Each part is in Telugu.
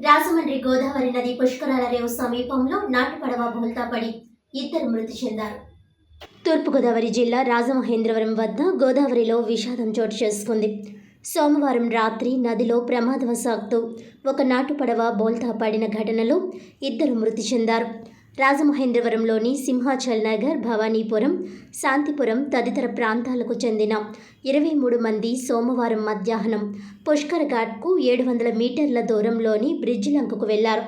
రాజమండ్రి గోదావరి నది పుష్కరాల రేవు సమీపంలో నాటుపడవ బోల్తాపడి ఇద్దరు మృతి చెందారు. తూర్పుగోదావరి జిల్లా రాజమహేంద్రవరం వద్ద గోదావరిలో విషాదం చోటు చేసుకుంది. సోమవారం రాత్రి నదిలో ప్రమాదవశాత్తు ఒక నాటుపడవ బోల్తా పడిన ఘటనలో ఇద్దరు మృతి చెందారు. రాజమహేంద్రవరంలోని సింహాచల్ నగర్ భవానీపురం శాంతిపురం తదితర ప్రాంతాలకు చెందిన ఇరవై మూడు మంది సోమవారం మధ్యాహ్నం పుష్కర్ ఘాట్కు ఏడు వందల మీటర్ల దూరంలోని బ్రిడ్జ్ లంకకు వెళ్ళారు.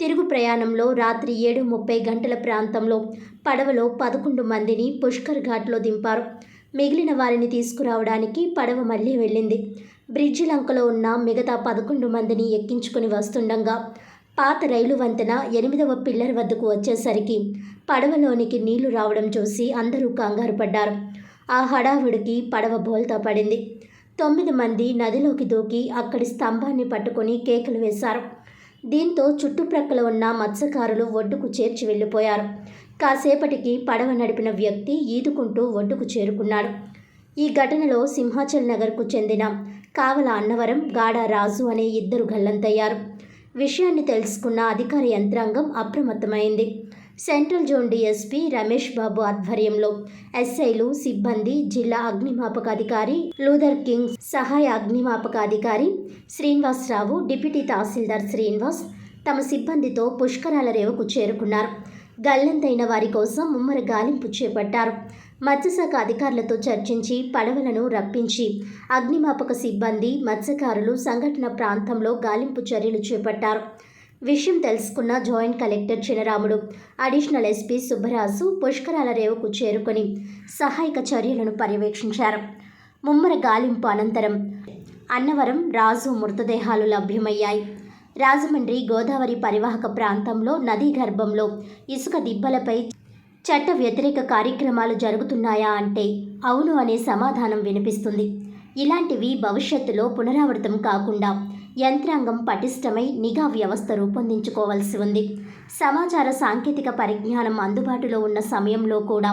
తిరుగు ప్రయాణంలో రాత్రి ఏడు ముప్పై గంటల ప్రాంతంలో పడవలో పదకొండు మందిని పుష్కర్ ఘాట్లో దింపారు. మిగిలిన వారిని తీసుకురావడానికి పడవ మళ్ళీ వెళ్ళింది. బ్రిడ్జి లంకలో ఉన్న మిగతా పదకొండు మందిని ఎక్కించుకుని వస్తుండగా పాత రైలు వంతెన ఎనిమిదవ పిల్లర్ వద్దకు వచ్చేసరికి పడవలోనికి నీళ్ళు రావడం చూసి అందరూ కంగారు పడ్డారు. ఆ హడావుడికి పడవ బోల్తా పడింది. తొమ్మిది మంది నదిలోకి దూకి అక్కడి స్తంభాన్ని పట్టుకొని కేకలు వేశారు. దీంతో చుట్టుప్రక్కల ఉన్న మత్స్యకారులు ఒడ్డుకు చేర్చి వెళ్ళిపోయారు. కాసేపటికి పడవ నడిపిన వ్యక్తి ఈదుకుంటూ ఒడ్డుకు చేరుకున్నాడు. ఈ ఘటనలో సింహాచల్ నగర్కు చెందిన కావల అన్నవరం గాడ రాజు అనే ఇద్దరు గల్లంతయ్యారు. విషయాన్ని తెలుసుకున్న అధికార యంత్రాంగం అప్రమత్తమైంది. Central zone DSP Ramesh Babu ఆధ్వర్యంలో ఎస్ఐలు సిబ్బంది జిల్లా అగ్నిమాపక అధికారి లూథర్ కింగ్ సహాయ అగ్నిమాపక అధికారి శ్రీనివాసరావు డిప్యూటీ తహసీల్దార్ శ్రీనివాస్ తమ సిబ్బందితో పుష్కరాల రేవుకు చేరుకున్నారు. గల్లంతైన వారి కోసం ముమ్మర గాలింపు చేపట్టారు. మత్స్యశాఖ అధికారులతో చర్చించి పడవలను రప్పించి అగ్నిమాపక సిబ్బంది మత్స్యకారులు సంఘటన ప్రాంతంలో గాలింపు చర్యలు చేపట్టారు. విషయం తెలుసుకున్న joint collector Chinaramudu additional SP Subbaraju పుష్కరాల రేవుకు చేరుకొని సహాయక చర్యలను పర్యవేక్షించారు. ముమ్మర గాలింపు అనంతరం అన్నవరం రాజు మృతదేహాలు లభ్యమయ్యాయి. రాజమండ్రి గోదావరి పరివాహక ప్రాంతంలో నదీ గర్భంలో ఇసుక దిబ్బలపై చట్ట వ్యతిరేక కార్యక్రమాలు జరుగుతున్నాయా అంటే అవును అనే సమాధానం వినిపిస్తుంది. ఇలాంటివి భవిష్యత్తులో పునరావృతం కాకుండా యంత్రాంగం పటిష్టమై నిఘా వ్యవస్థ రూపొందించుకోవాల్సి ఉంది. సమాచార సాంకేతిక పరిజ్ఞానం అందుబాటులో ఉన్న సమయంలో కూడా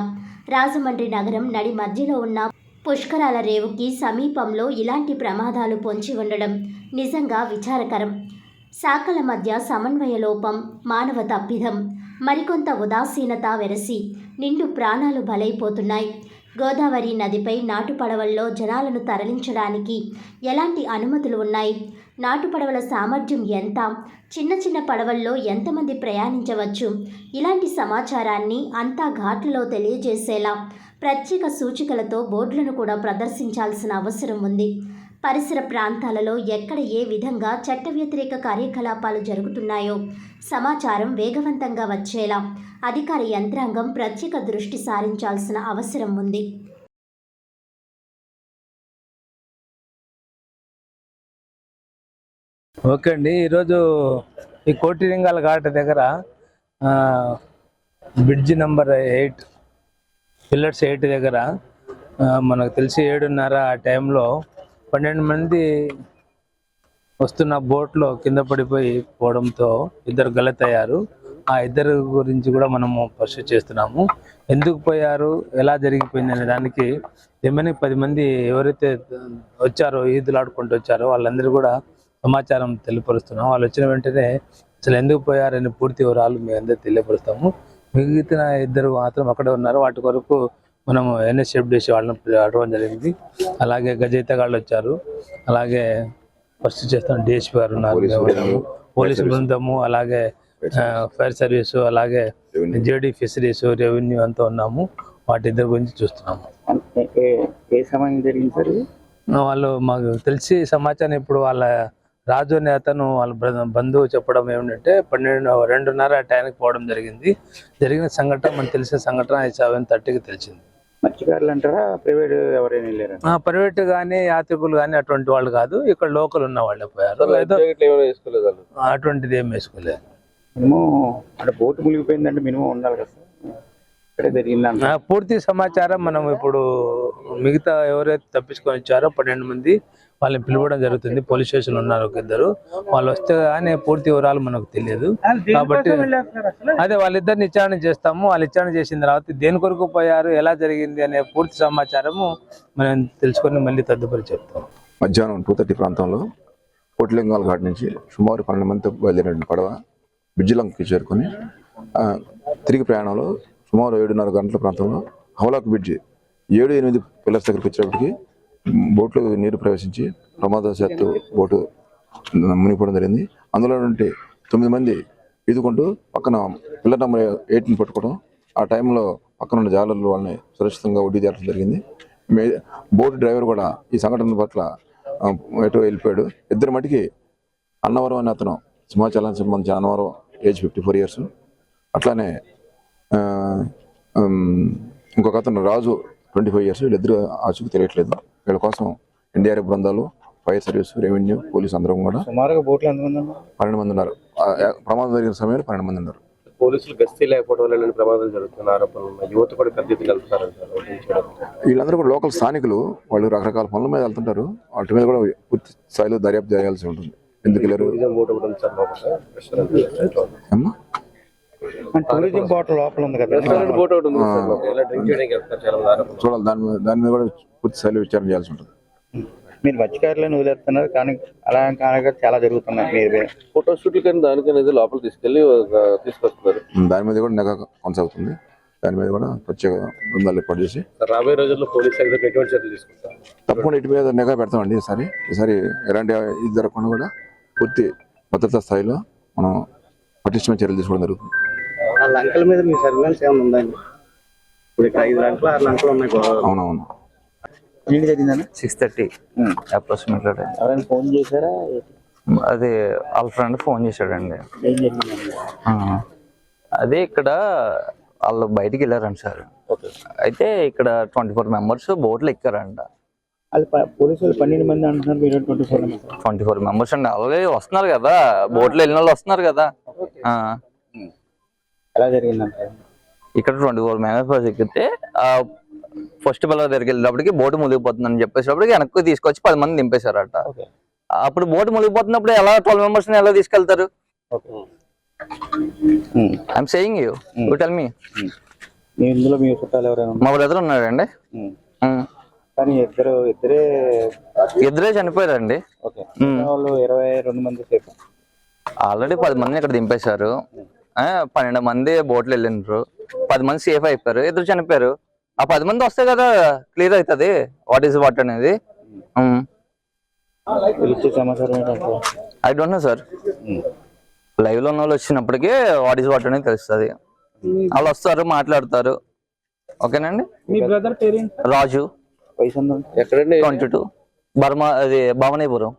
రాజమండ్రి నగరం నడి మధ్యలో ఉన్న పుష్కరాల రేవుకి సమీపంలో ఇలాంటి ప్రమాదాలు పొంచి ఉండడం నిజంగా విచారకరం. శాఖల మధ్య సమన్వయ లోపం మానవ తప్పిదం మరికొంత ఉదాసీనత వెరసి నిండు ప్రాణాలు బలైపోతున్నాయి. గోదావరి నదిపై నాటుపడవల్లో జనాలను తరలించడానికి ఎలాంటి అనుమతులు ఉన్నాయి? నాటుపడవల సామర్థ్యం ఎంత? చిన్న చిన్న పడవల్లో ఎంతమంది ప్రయాణించవచ్చు? ఇలాంటి సమాచారాన్ని అంతా ఘాట్లలో తెలియజేసేలా ప్రత్యేక సూచికలతో బోర్డులను కూడా ప్రదర్శించాల్సిన అవసరం ఉంది. పరిసర ప్రాంతాలలో ఎక్కడ ఏ విధంగా చట్ట వ్యతిరేక కార్యకలాపాలు జరుగుతున్నాయో సమాచారం వేగవంతంగా వచ్చేలా అధికార యంత్రాంగం ప్రత్యేక దృష్టి సారించాల్సిన అవసరం ఉంది. ఓకే అండి ఈరోజు ఈ కోటిలింగాల ఘాట్ దగ్గర bridge number eight pillars eight దగ్గర మనకు తెలిసి ఏడున్నర ఆ టైంలో పన్నెండు మంది వస్తున్న బోట్లో కింద పడిపోయి పోవడంతో ఇద్దరు గలతయ్యారు. ఆ ఇద్దరు గురించి కూడా మనము పరిశీలి చేస్తున్నాము. ఎందుకు పోయారు? ఎలా జరిగిపోయింది అనే దానికి ఏమని పది మంది ఎవరైతే వచ్చారో ఈదులాడుకుంటూ వచ్చారో వాళ్ళందరూ కూడా సమాచారం తెలియపరుస్తున్నాం. వాళ్ళు వచ్చిన వెంటనే అసలు ఎందుకు పోయారని పూర్తి వివరాలు మేము అందరూ తెలియపరుస్తాము. మిగతా ఇద్దరు మాత్రం అక్కడే ఉన్నారు. వాటి కొరకు మనము ఎన్ఎస్ఎఫ్డిసి వాళ్ళని అడగడం జరిగింది. అలాగే గజయితగాళ్ళు వచ్చారు. అలాగే ఫస్ట్ చేస్తాం డిఎస్పీ గారు ఉన్నారు. పోలీస్ బృందము. అలాగే ఫైర్ సర్వీస్ అలాగే జేడీ ఫిషరీస్ రెవెన్యూ అంతా ఉన్నాము. వాటి ఇద్దరు గురించి చూస్తున్నాము. ఏ- సమయం జరిగింది సార్? వాళ్ళు మాకు తెలిసి సమాచారం ఇప్పుడు వాళ్ళ రాజు అనే అతను వాళ్ళ బంధువు చెప్పడం ఏమిటంటే పన్నెండు రెండున్నర ఆ టైంకి పోవడం జరిగింది. జరిగిన సంఘటన మనకు తెలిసిన సంఘటన సెవెన్ థర్టీకి తెలిసింది. మత్స్యకారులు అంటారా? ప్రైవేట్ ఎవరైనా వెళ్ళారా? ఆ, ప్రైవేట్ కానీ యాత్రికులు కానీ అటువంటి వాళ్ళు కాదు. ఇక్కడ లోకల్ ఉన్న వాళ్ళే పోయారు. అటువంటిది ఏం వేసుకోలేదు. మినిమం అక్కడ బోటు మునిగిపోయిందంటే మినిమం ఉండాలి కదా పూర్తి సమాచారం మనం ఇప్పుడు మిగతా ఎవరైతే తప్పించుకొని వచ్చారో పన్నెండు మంది వాళ్ళని పిలవడం జరుగుతుంది. పోలీస్ స్టేషన్ ఉన్నారు ఒక ఇద్దరు వాళ్ళు వస్తే కానీ పూర్తి వివరాలు మనకు తెలియదు. కాబట్టి అదే వాళ్ళిద్దరిని విచారణ చేస్తాము. వాళ్ళు విచారణ చేసిన తర్వాత దేని కొరకు పోయారు ఎలా జరిగింది అనే పూర్తి సమాచారము మనం తెలుసుకొని మళ్ళీ తదుపరి చెప్తాం. మధ్యాహ్నం టూ థర్టీ ప్రాంతంలో కోటిలింగాల ఘాట్ నుంచి సుమారు పన్నెండు మందితో బయలుదేరిన పడవ బ్రిడ్జిలంకి చేరుకొని తిరిగి ప్రయాణంలో సుమారు ఏడున్నర గంటల ప్రాంతంలో హవలాక్ బ్రిడ్జి ఏడు ఎనిమిది పిల్లర్స్ దగ్గరికి వచ్చేటప్పటికి బోట్లు నీరు ప్రవేశించి ప్రమాదశాత్తు బోటు మునిగిపోవడం జరిగింది. అందులో నుండి తొమ్మిది మంది ఈదుకుంటూ పక్కన పిల్లర్ నెంబర్ ఎయిట్ని పట్టుకోవడం ఆ టైంలో పక్కన ఉన్న జాలర్లు వాళ్ళని సురక్షితంగా ఒడ్డీ చేరడం జరిగింది. మే డ్రైవర్ కూడా ఈ సంఘటన పట్ల ఎటు వెళ్ళిపోయాడు. ఇద్దరు మటుకి అన్నవరం అనే అతను సింహాచలానికి సంబంధించిన Annavaram age fifty four years. అట్లానే ఇంకొక అతను రాజు ట్వంటీ ఫైవ్ ఇయర్స్. వీళ్ళిద్దరు ఆచూకు తెలియట్లేదు. వీళ్ళ కోసం ఎన్డీఆర్ఎఫ్ బృందాలు ఫైర్ సర్వీస్ రెవెన్యూ పోలీస్ అందరం కూడా సుమారుగా బోట్లు ఎంతమంది ఉన్నారు? పన్నెండు మంది ఉన్నారు. ప్రమాదం జరిగిన సమయంలో పన్నెండు మంది ఉన్నారు. పోలీసులు గస్తీ లేకపోవడం వల్ల ప్రమాదాలు జరుగుతున్న ఆరోపణలు ఉన్నాయి. యువత కూడా పెద్ద ఎత్తున వెళ్తున్నారు. వీళ్ళందరూ కూడా లోకల్ స్థానికులు వాళ్ళు రకరకాల పనుల మీద వెళ్తుంటారు. వాటి మీద కూడా పూర్తి స్థాయిలో దర్యాప్తు చేయాల్సి ఉంటుంది. ఎందుకు ఆరోపణలు. చూడాలి దాని మీద దాని మీద కూడా పూర్తి స్థాయిలో విచారణ చేయాల్సి ఉంటుంది. మీరు మత్స్యకారులను వదిలేస్తున్నారు కానీ అలా కానగా చాలా జరుగుతున్నాయి మీరు ఫోటో షూట్లు కానీ దానికని లోపల తీసుకెళ్ళి తీసుకొస్తున్నారు. దాని మీద కూడా నిఘా కొనసాగుతుంది. దాని మీద కూడా ప్రత్యేక బృందాలు ఏర్పాటు చేసి రాబోయే రోజుల్లో పోలీస్ శాఖ ఎటువంటి చర్యలు తీసుకుంటారు? తప్పకుండా ఇటు మీద నిఘా పెడతామండి ఈసారి. ఈసారి ఎలాంటి ఇది జరగకుండా కూడా పూర్తి భద్రతా స్థాయిలో మనం పటిష్టమైన చర్యలు తీసుకోవడం జరుగుతుంది. ఆ లంకల మీద మీ సర్వేలెన్స్ ఏమైనా ఉందండి? ఇప్పుడు ఇక్కడ ఐదు లంకలు ఆరు లంకలు ఉన్నాయి అవునవును. జరిగిందని సిక్స్ థర్టీ. అప్రాక్సిమేట్లీ ఎవరైనా ఫోన్ చేశారా? అది వాళ్ళ ఫ్రెండ్ ఫోన్ చేశాడండి. అదే ఇక్కడ వాళ్ళు బయటికి వెళ్ళారంట సార్. అయితే ఇక్కడ ట్వంటీ ఫోర్ మెంబర్స్ బోట్లు ఎక్కారంట. పోలీసులు పన్నెండు మంది అంటున్నారు మీరు twenty four twenty four members అండి. అలాగే వస్తున్నారు కదా. బోట్లో వెళ్ళిన వాళ్ళు వస్తున్నారు కదా. ఆ. ఎలా జరిగిందంట? ఇక్కడ ట్వంటీ ఫోర్ మెంబర్స్ ఎక్కితే ఫస్ట్ పిల్లల దగ్గరికి వెళ్ళేటప్పటికి బోటు మునిగిపోతుందని చెప్పేటప్పటికి వెనక్కి తీసుకొచ్చి పది మంది దింపేశారట. అప్పుడు బోటు మునిగిపోతున్నప్పుడు ఎలా ట్వెల్వ్ మెంబర్స్ ఎలా తీసుకెళ్తారు? I'm saying you you tell me ఇందులో మీ చుట్టాలు ఎవరైనా మా బ్రదర్ ఉన్నాడండి. ఉమ్. ఉమ్. కానీ ఇద్దరు ఇద్దరే ఇద్దరే చనిపోయారండి. మిగతా వాళ్ళు ఇరవై రెండు మంది సేపు. ఆల్రెడీ పది మంది ఇక్కడ దింపేశారు. పన్నెండు మంది బోట్లు వెళ్ళినారు పది మంది సేఫ్ అయిపోయారు. ఇద్దరు చనిపోయారు. ఆ పది మంది వస్తే కదా క్లియర్ అవుతుంది వాట్ ఈస్ వాట్ అనేది. ఐ డోంట్ నో సార్ లైవ్లో ఉన్న వాళ్ళు వచ్చినప్పటికీ వాట్ ఈస్ వాట్ అనేది తెలుస్తుంది. వాళ్ళు వస్తారు మాట్లాడతారు. ఓకేనండి మీ బ్రదర్ పేరెంట్ రాజు. ఎక్కడండి? Twenty two. బర్మా అది భవనీపురం.